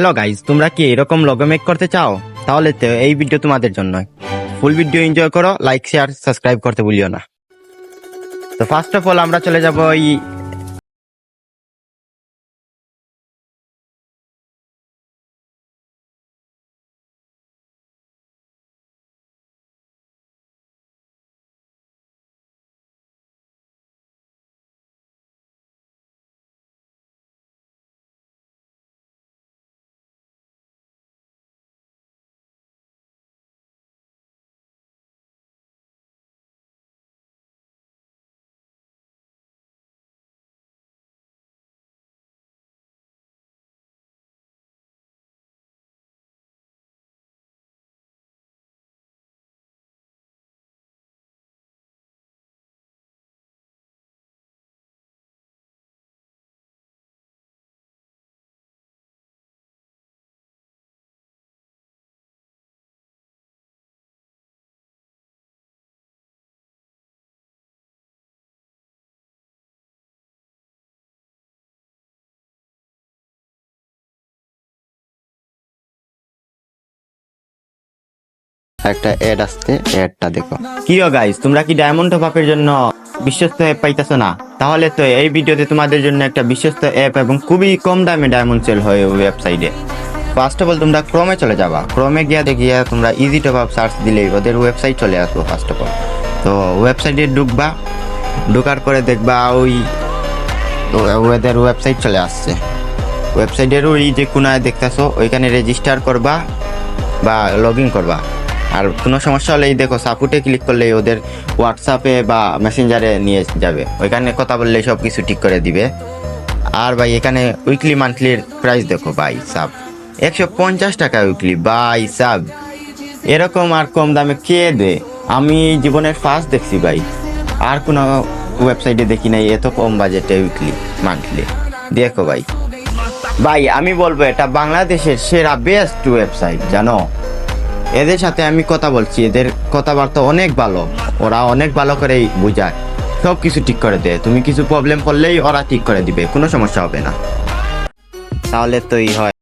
Hello guys তোমরা কি এরকম লোগো মেক করতে চাও? তাহলে তো এই ভিডিও তোমাদের জন্য ফুল ভিডিও এনজয় করো লাইক শেয়ার সাবস্ক্রাইব করতে ভুলিও না। তো ফার্স্ট অফ অল আমরা চলে যাব এই একটা অ্যাড আসছে অ্যাডটা দেখো। কি গাইস তোমরা কি ডায়মন্ড টপ আপের জন্য বিশ্বস্ত অ্যাপ পাইতেছো না? তাহলে তো এই ভিডিওতে তোমাদের জন্য একটা বিশ্বস্ত অ্যাপ এবং খুবই কম দামে ডায়মন্ড সেল হয় ওই ওয়েবসাইটে ফার্স্ট অফ অল তোমরা ক্রমে চলে যাবা। ক্রমে গিয়া দেখিয়া তোমরা ইজি টপ আপ সার্চ দিলেই ওদের ওয়েবসাইট চলে আসব ফার্স্ট অফ অল তো ওয়েবসাইটে ঢুকবা, ঢোকার পরে দেখবা ওই ওদের ওয়েবসাইট চলে আসছে। ওয়েবসাইটের ওই যে কোনায় দেখতেছো, ওইখানে রেজিস্টার করবা বা লগ ইন করবা। আর কোনো সমস্যা হলেই দেখো সাপোর্টে ক্লিক করলে ওদের হোয়াটসঅ্যাপে বা মেসেঞ্জারে নিয়ে যাবে। ওইখানে কথা বললে সব কিছু ঠিক করে দিবে। আর ভাই, এখানে উইকলি মান্থলির প্রাইস দেখো ভাই সাব একশো পঞ্চাশ টাকা উইকলি বাই সাব এরকম আর কম দামে কে দে আমি জীবনের ফার্স্ট দেখছি ভাই। আর কোনো ওয়েবসাইটে দেখি নাই, এত কম বাজেটে উইকলি মান্থলি দেখো ভাই। ভাই, আমি বলব এটা বাংলাদেশের সেরা বেস্ট ওয়েবসাইট জানো? এদের সাথে আমি কথা বলছি, এদের কথাবার্তা অনেক ভালো, ওরা অনেক ভালো করেই বুঝায়। সব কিছু ঠিক করে দেয়, তুমি কিছু প্রবলেম করলেই ওরা ঠিক করে দিবে, কোনো সমস্যা হবে না। তাহলে তো এই হয়।